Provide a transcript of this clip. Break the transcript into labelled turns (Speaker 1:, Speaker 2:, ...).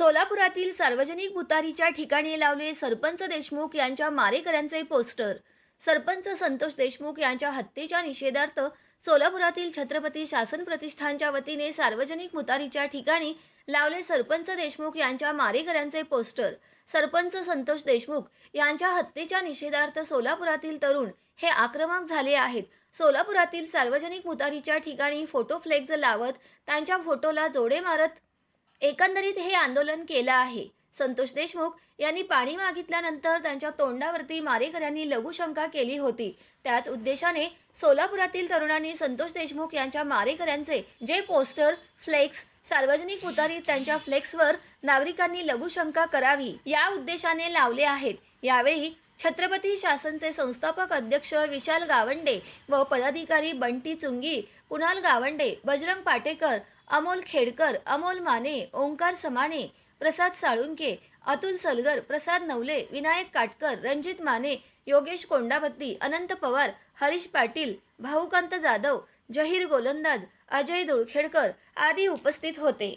Speaker 1: सोलापुरातील सार्वजनिक भुतारीच्या ठिकाणी लावले सरपंच देशमुख यांच्या मारेकऱ्यांचे पोस्टर. सरपंच संतोष देशमुख यांच्या हत्येच्या निषेधार्थ सोलापुरातील छत्रपती शासन प्रतिष्ठानच्या वतीने सार्वजनिक मुतारीच्या ठिकाणी लावले सरपंच देशमुख यांच्या मारेकऱ्यांचे पोस्टर. सरपंच संतोष देशमुख यांच्या हत्येच्या निषेधार्थ सोलापुरातील तरुण हे आक्रमक झाले आहेत. सोलापुरातील सार्वजनिक मुतारीच्या ठिकाणी फोटो फ्लेक्स लावत त्यांच्या फोटोला जोडे मारत एकंदरीत हे आंदोलन केलं आहे. संतोष देशमुख यांनी पाणी मागितल्यानंतर त्यांच्या तोंडावरती मारेकऱ्यांनी लघुशंका केली होती. त्याच उद्देशाने सोलापुरातील तरुणांनी संतोष देशमुख यांच्या मारेकऱ्यांचे जे पोस्टर फ्लेक्स सार्वजनिक उतारीत त्यांच्या फ्लेक्सवर नागरिकांनी लघुशंका करावी या उद्देशाने लावले आहेत. यावेळी छत्रपती शासनचे संस्थापक अध्यक्ष विशाल गावंडे व पदाधिकारी बंटी चुंगी कुणाल गावंडे बजरंग पाटेकर अमोल खेडकर अमोल माने ओंकार समाने प्रसाद साळुंके अतुल सलगर प्रसाद नवले विनायक काटकर रणजित माने योगेश कोंडाबत्ती अनंत पवार हरीश पाटील भाऊकांत जाधव जहीर गोलंदाज अजय दुळखेडकर आदी उपस्थित होते.